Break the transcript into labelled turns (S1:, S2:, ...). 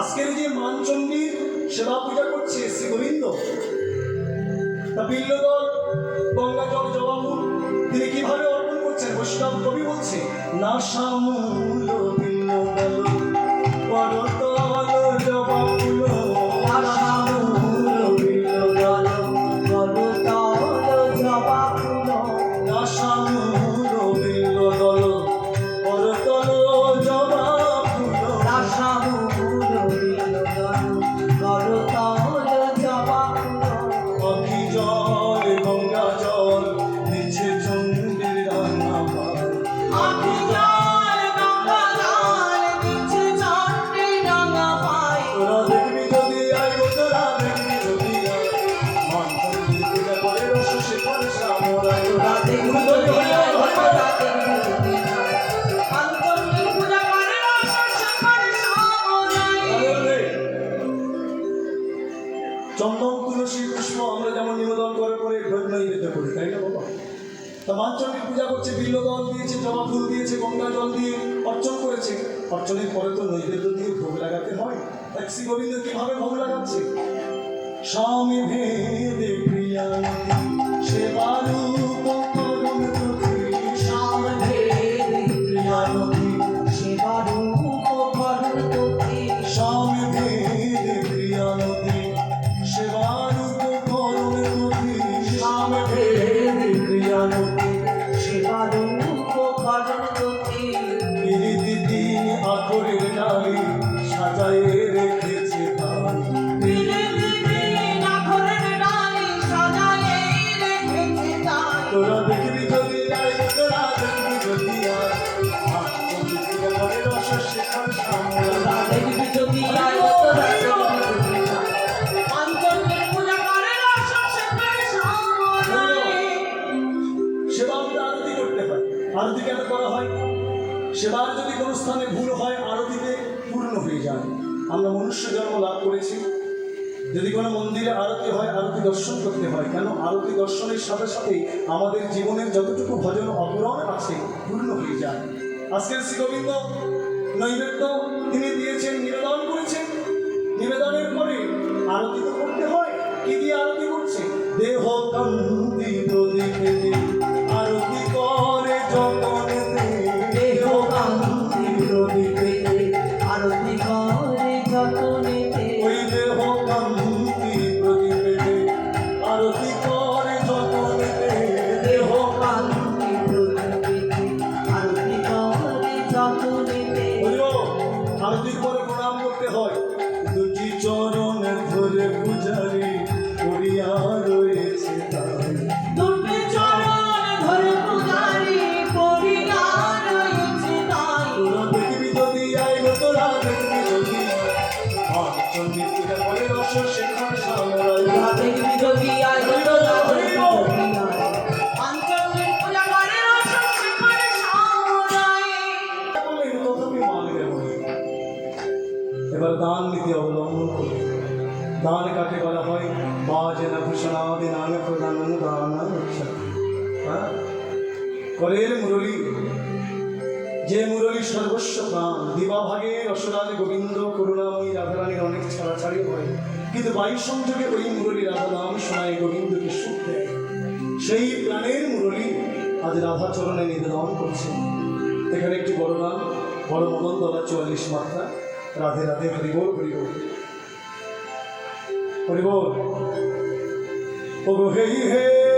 S1: আজকের যে মানচণ্ডীর সেবা পূজা করছে শ্রী গোবিন্দ, তা বিল্লদল গঙ্গা জল জবা তিনি কীভাবে অর্পণ করছেন? বৈষ্ণব কবি বলছে না সামূল বিল্লদল পরতল যেমন নিবেদন করে করে নৈবেদ্য করি, তাই না বাবা? তা মাঞ্চলিক পূজা করছে বিল্লদল দিয়েছে, জবা ফুল দিয়েছে, গঙ্গা জল দিয়ে অর্চন করেছে। অর্চনের পরে তো নৈবেদ্য দিয়ে ভোগ লাগাতে হয়। তাই শ্রী গোবিন্দ কীভাবে ভোগ লাগাচ্ছে? স্বামী ভেদে প্রিয়া। সেবারূপ
S2: করুণতি।
S1: প্রীতি দিন আখরের ডালি সাজায়ে সেবার যদি কোনো স্থানে ভুল হয় আরতিতে পূর্ণ হয়ে যায়। আমরা মনুষ্য জন্ম লাভ করেছি। যদি কোনো মন্দিরে আরতি হয়, আরতি দর্শন করতে হয়। কেন? আরতি দর্শনের সাথে সাথে আমাদের জীবনের যতটুকু ভজন অপূরণ আছে, পূর্ণ হয়ে যায়। আজকের শ্রী গোবিন্দ নৈবেদ্য তিনি দিয়েছেন, নিবেদন করেছেন। নিবেদনের পরে আরতি তো করতে হয়। কি দিয়ে আরতি করছে? দেহ কান্তি এবার দান নীতি অবলম্বন করবে দান কাকে বলা হয়? বাজেন ভূষণাদি নামে প্রধান দান হ্যাঁ? করের মুরলী। যে মুরলী সর্বস্ব প্রাণ দিবাভাগে রসরাজ গোবিন্দ, করুণাময়ী রাধারানীর অনেক ছাড়াছাড়ি হয়। কিন্তু বায়ু সংযোগে ওই মুরলী রাধা নাম শোনায় গোবিন্দকে সুখ দেয়। সেই প্রাণের মুরলী আজ রাধা চরণে নিবেদন করছে। এখানে একটি বড় নাম, বড় মদন দলা চুয়াল্লিশ মাত্রা। રાધે રાધે હરિબોલ હરિબોલ. હરિબોલ. ઓગો હે હે